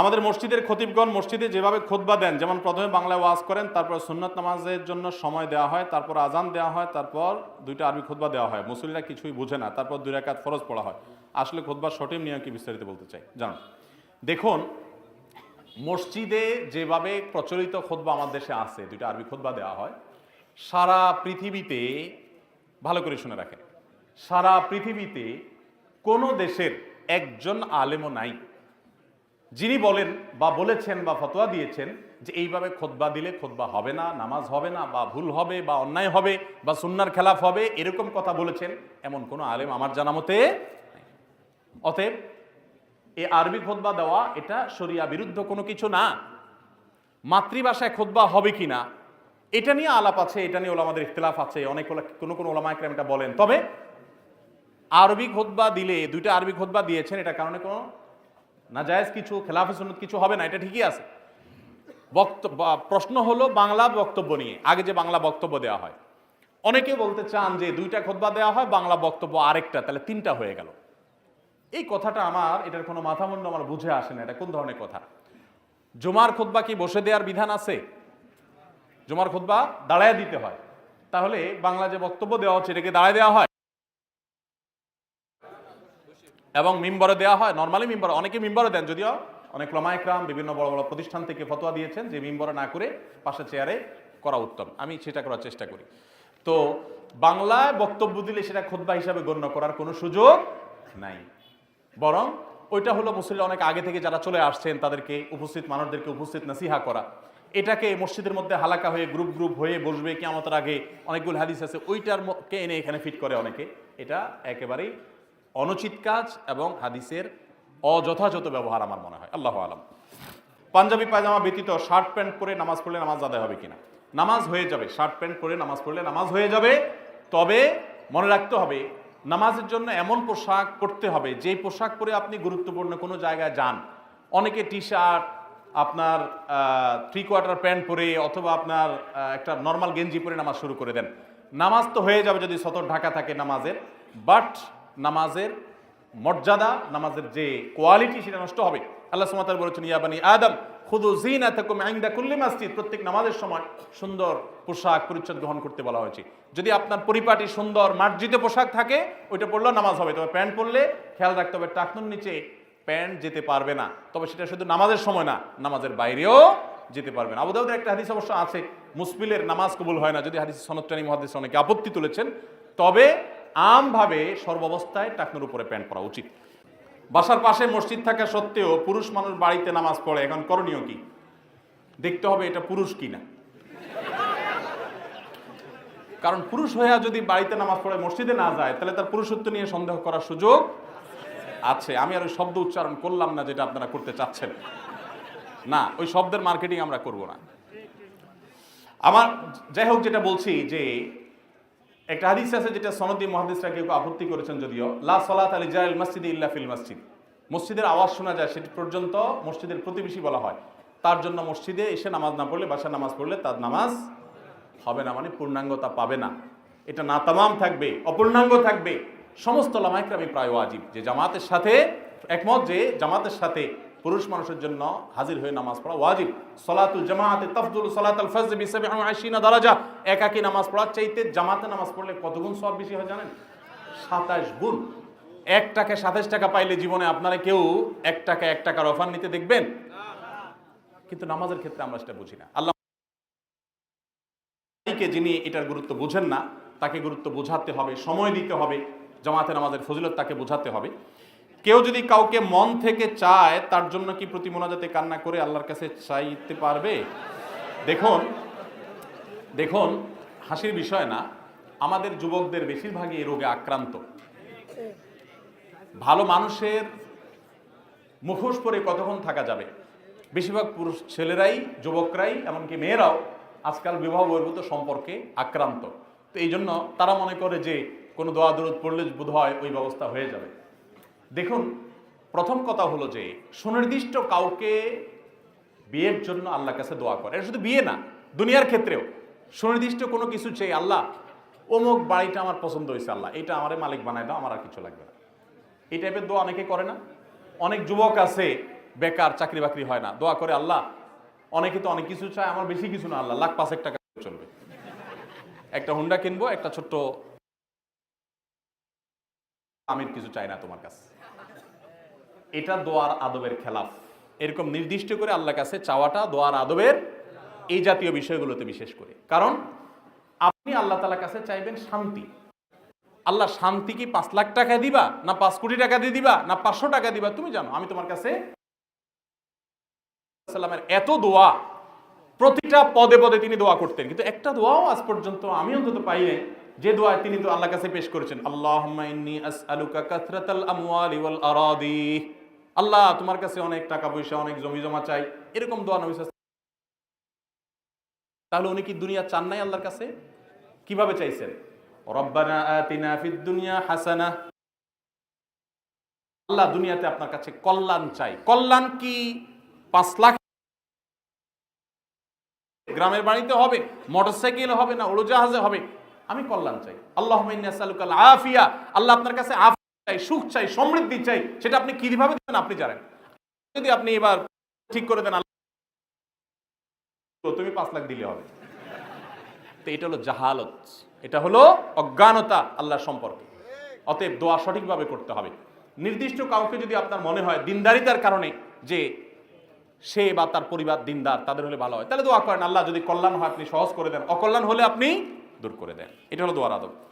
আমাদের মসজিদের খতিবগণ মসজিদে যেভাবে খোদবা দেন, যেমন প্রথমে বাংলায় ওয়াজ করেন, তারপর সুন্নত নামাজের জন্য সময় দেওয়া হয়, তারপর আজান দেওয়া হয়, তারপর দুইটা আরবি খোদবা দেওয়া হয়। মুসলিরা কিছুই বুঝে না, তারপর দুই রাকাত ফরজ পড়া হয়। আসলে খোদবার সঠিক নিয়ম কি বিস্তারিত বলতে চাই? জানুন। দেখুন, মসজিদে যেভাবে প্রচলিত খোদবা আমার দেশে আছে, দুইটা আরবি খোদবা দেওয়া হয়, সারা পৃথিবীতে, ভালো করে শুনে রাখেন, সারা পৃথিবীতে কোনো দেশের একজন আলেমও নাই। যিনি বলেন বা বলেছেন বা ফতোয়া দিয়েছেন যে এইভাবে খোদবা দিলে খোদবা হবে না, নামাজ হবে না, বা ভুল হবে, বা অন্যায় হবে, বা সুন্নার খেলাফ হবে, এরকম কথা বলেছেন, এমন কোনো আলেম আমার জানা মতে অতএব এই আরবি খোদবা দেওয়া এটা শরিয়া বিরুদ্ধ কোনো কিছু না। মাতৃভাষায় খোদবা হবে কি না, এটা নিয়ে আলাপ আছে, এটা নিয়ে ওলামাদের ইখতলাফ আছে, অনেক কোনো কোনো ওলামা একরাম এটা বলেন। তবে, আরবি খোদবা দিলে, দুইটা আরবি খোদবা দিয়েছেন, এটা কারণে কোনো নাজায়েজ কিছু, খেলাফে সুন্নত কিছু হবে না, এটা ঠিকই আছে। বক্তব্য প্রশ্ন হলো বাংলা বক্তব্য নিয়ে, আগে যে বাংলা বক্তব্য দেওয়া হয়। অনেকে বলতে চান যে দুইটা খোদবা দেওয়া হয়, বাংলা বক্তব্য আরেকটা, তাহলে তিনটা হয়ে গেল। এই কথাটা আমার, এটার কোনো মাথামুন্ড আমার বুঝে আসে না, এটা কোন ধরনের কথা? জুমার খোদবা কি বসে দেওয়ার বিধান আছে? জুমার খোদবা দাঁড়ায় দিতে হয়। তাহলে বাংলা যে বক্তব্য দেওয়া হচ্ছে, এটাকে দাঁড়ায় দেওয়া হয়? এবং মিম্বরে দেওয়া হয় নর্মালি মিম্বরে, অনেকে মিম্বরে দেন যদিও অনেক লমায়করাম বিভিন্ন বড় বড় প্রতিষ্ঠান থেকে ফতোয়া দিয়েছেন যে মিম্বরে না করে পাশে চেয়ারে করা উত্তম। আমি সেটা করার চেষ্টা করি। তো বাংলায় বক্তব্য দিলে সেটা খোদবা হিসাবে গণ্য করার কোনো সুযোগ নাই। বরং ওইটা হলো মুসলিম অনেক আগে থেকে যারা চলে আসছেন, তাদেরকে উপস্থিত, মানুষদেরকে উপস্থিত নাসিহা করা। এটাকে মসজিদের মধ্যে হালাকা হয়ে গ্রুপ গ্রুপ হয়ে বসবে কেমতের আগে অনেকগুলো হাদিস আছে, ওইটার কে এনে এখানে ফিট করে অনেকে। এটা একেবারেই অনুচিত কাজ এবং হাদিসের অযথাযথ ব্যবহার আমার মনে হয়। আল্লাহ আলম। পাঞ্জাবি পায়জামা ব্যতীত শার্ট প্যান্ট পরে নামাজ পড়লে নামাজ আদায় হবে কিনা? নামাজ হয়ে যাবে, শার্ট প্যান্ট পরে নামাজ পড়লে নামাজ হয়ে যাবে। তবে মনে রাখতে হবে, নামাজের জন্য এমন পোশাক পরতে হবে যেই পোশাক পরে আপনি গুরুত্বপূর্ণ কোনো জায়গায় যান। অনেকে টি শার্ট আপনার থ্রি কোয়ার্টার প্যান্ট পরে অথবা আপনার একটা নর্মাল গেঞ্জি পরে নামাজ শুরু করে দেন। নামাজ তো হয়ে যাবে যদি সতর ঢাকা থাকে নামাজের বাট নামাজের মর্যাদা, নামাজের যে কোয়ালিটি সেটা নষ্ট হবে। আল্লাহ সুমাতার বলেছেন ইয়াবানি আদম খুদু জিনা থাকুম আইন্দা কুল্লি মসজিদ। প্রত্যেক নামাজের সময় সুন্দর পোশাক পরিচ্ছদ গ্রহণ করতে বলা হয়েছে। যদি আপনার পরিপাটি সুন্দর মার্জিত পোশাক থাকে, ওইটা পরলেও নামাজ হবে। তবে প্যান্ট পরলে খেয়াল রাখতে হবে, টাকনুর নিচে প্যান্ট যেতে পারবে না। তবে সেটা শুধু নামাজের সময় না, নামাজের বাইরেও যেতে পারবে না। আবুদাউদের একটা হাদিস অবশ্য আছে মুসপিলের নামাজ কবুল হয় না। যদি হাদিস সনদটানি মহাদিস অনেকে আপত্তি তুলেছেন, তবে আমভাবে সর্বাবস্থায় টাকনুর উপরে প্যান্ট পরা উচিত। বাসার পাশে মসজিদ থাকা সত্ত্বেও পুরুষ মানুষ বাড়িতে নামাজ পড়ে, এখন করণীয় কি? দেখতে হবে এটা পুরুষ কিনা। কারণ পুরুষ হইয়া যদি বাড়িতে নামাজ পড়ে, মসজিদে না যায়, তাহলে তার পুরুষত্ব নিয়ে সন্দেহ করার সুযোগ আছে। আমি আর ওই শব্দ উচ্চারণ করলাম না যেটা আপনারা করতে চাচ্ছেন। না, ওই শব্দের মার্কেটিং আমরা করব না। আমার, যাই হোক যেটা বলছি যে একটা হাদিস আছে যেটা সনদি মহাদিসরা কেউ আপত্তি করেছেন যদিও, লা সলাত আলী জাইল মসজিদ ইল্লা ফিল মসজিদ। মসজিদের আওয়াজ শোনা যায়, সেটি পর্যন্ত মসজিদের প্রতিবেশী বলা হয়। তার জন্য মসজিদে এসে নামাজ না পড়লে বাসা নামাজ পড়লে তার নামাজ হবে না মানে পূর্ণাঙ্গতা পাবে না। এটা না তামাম থাকবে, অপূর্ণাঙ্গ থাকবে। সমস্ত লামাইক্রামী প্রায় ওয়াজিব। যে জামাতের সাথে একমত, যে জামাতের সাথে পুরুষ মানুষের জন্য হাজির হয়ে নামাজ পড়া ওয়াজিব। সলাতুল জামাতে তফদুল সলাতুল ফজর বিসাবি আশিনা দারাজা। একাকি নামাজ পড়ার চাইতে জামাতে নামাজ পড়লে কত গুণ সব বেশি হয় জানেন? সাতাশ গুণ। এক টাকা সাতাশ টাকা পাইলে জীবনে আপনারা কেউ এক টাকা, এক টাকার অফার নিতে দেখবেন? কিন্তু নামাজের ক্ষেত্রে আমরা সেটা বুঝি না। আল্লাহ যিনি এটার গুরুত্ব বুঝেন না, তাকে গুরুত্ব বোঝাতে হবে, সময় দিতে হবে। জামাতে নামাজের ফজিলত তাকে বোঝাতে হবে। কেউ যদি কাউকে মন থেকে চায়, তার জন্য কি প্রতি মোনাজাতে কান্না করে আল্লাহর কাছে চাইতে পারবে? দেখুন দেখুন, হাসির বিষয় না, আমাদের যুবকদের বেশিরভাগই এই রোগে আক্রান্ত। ভালো মানুষের মুখোশ পরে কতক্ষণ থাকা যাবে? বেশিরভাগ পুরুষ ছেলেরাই, যুবকরাই, এমনকি মেয়েরাও আজকাল বিবাহ বহির্ভূত সম্পর্কে আক্রান্ত। তো এই জন্য তারা মনে করে যে কোনো দোয়া দরদ পড়লে বোধ হয় ওই ব্যবস্থা হয়ে যাবে। দেখুন, প্রথম কথা হলো যে সুনির্দিষ্ট কাউকে বিয়ের জন্য আল্লাহর কাছে দোয়া করে। শুধু বিয়ে না, দুনিয়ার ক্ষেত্রেও। সুনির্দিষ্ট কোনো কিছু চেয়ে আল্লাহ, অমুক বাড়িটা আমার পছন্দ হয়েছে, আল্লাহ, এটা আমারে মালিক বানায় দাও, আমার আর কিছু লাগবে না। এই টাইপের দোয়া অনেকে করে না। অনেক যুবক আছে, বেকার, চাকরি বাকরি হয় না। দোয়া করে, আল্লাহ, অনেকে তো অনেক কিছু চায়, আমার বেশি কিছু না, আল্লাহ, লাখ পাঁচেক টাকা চলবে। একটা হুন্ডা কিনবো, একটা ছোট্ট আমির কিছু চাই না তোমার কাছে। এটা দোয়ার আদবের খেলাফ। এরকম নির্দিষ্ট করে আল্লাহর কাছে চাওয়াটা দোয়ার আদবের এই জাতীয় বিষয়গুলোতে বিশেষ করে। কারণ আপনি আল্লাহ তালার কাছে চাইবেন শান্তি। আল্লাহ শান্তি কি পাঁচ লাখ টাকা দিবা, না পাঁচ কোটি টাকা দিয়ে দিবা, না পাঁচশো টাকা দিবা? তুমি জানো, আমি তোমার কাছে সাল্লামের এত দোয়া, প্রতিটা পদে পদে তিনি দোয়া করতেন। কিন্তু একটা দোয়াও আজ পর্যন্ত আমি অন্তত পাই নাই। যে দোয়া তিনি তো আল্লাহর কাছে পেশ করেছেন আরাদি। আল্লাহ তোমার কাছে অনেক টাকা পয়সা, অনেক জমি জমা চাই। এরকম দোয়া নবী তাহলে উনি কি দুনিয়া চান নাই আল্লাহর কাছে? কীভাবে চাইছেন? রব্বানা আতিনা ফিদ দুনিয়া হাসানা। আল্লাহ দুনিয়াতে আপনার কাছে কল্যাণ চাই। কল্যাণ কি? পাঁচ লাখ গ্রামের বাড়িতে হবে, মোটরসাইকেল হবে না, উড়োজাহাজে হবে আমি কল্যাণ চাই। আল্লাহ আফিয়া আল্লাহ আপনার কাছে আফিয়া চাই, সুখ চাই, সমৃদ্ধি চাই, সেটা আপনি কীভাবে দেবেন আপনি জানেন। যদি আপনি এবার ঠিক করে দেন, আল্লাহ তুমি পাঁচ লাখ দিলে হবে। তো এটা হলো জাহালত, এটা হলো অজ্ঞানতা আল্লাহ সম্পর্কে। অতএব দোয়া সঠিকভাবে করতে হবে। নির্দিষ্ট কাউকে যদি আপনার মনে হয় দিনদারিতার কারণে যে সে বা তার পরিবার দিনদার, তাদের হলে ভালো হয়। তাহলে দোয়া করেন, আল্লাহ যদি কল্যাণ হয় আপনি সহজ করে দেন। অকল্যাণ হলে আপনি দূর করে দেয়। এটা হলো দোয়ার আদব।